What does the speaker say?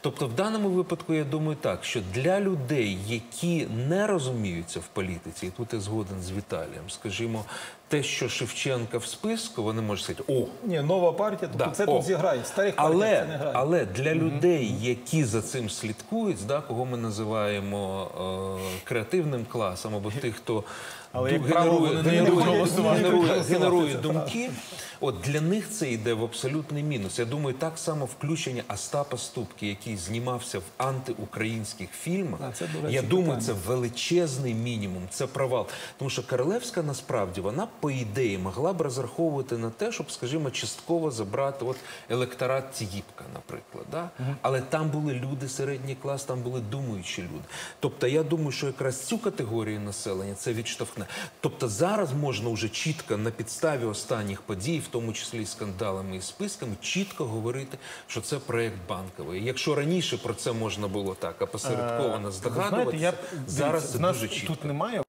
Тобто, в даному випадку я думаю так, що для людей, які не розуміються в політиці, і тут я згоден з Віталієм, скажімо, те, що Шевченка в списку, вони можуть сказати, о, Ні, нова партія, тобто Да, це о. тут зіграє. Старих партіях це не але, грає. але для людей, які за цим слідкують, да, кого ми називаємо е, креативним класом, або тих, хто Але, ду- як правило, генерує, генерує, генерує думки, от для них це йде в абсолютний мінус. Я думаю, так само включення Остапа Ступки, який знімався в антиукраїнських фільмах. А, це, речі, я думаю, питання. це величезний мінімум, це провал. Тому що Королевська насправді вона, по ідеї, могла б розраховувати на те, щоб, скажімо, частково забрати от електорат Тігіпка, наприклад. Да? Але там були люди, середній клас, там були думаючі люди. Тобто, я думаю, що якраз цю категорію населення це відштовхне. Тобто зараз можна вже чітко на підставі останніх подій, в тому числі скандалами і списками, чітко говорити, що це проєкт банковий. Якщо раніше про це можна було так опосередковано Е, здогадуватися, знаєте, я, зараз це нас дуже чітко. тут немає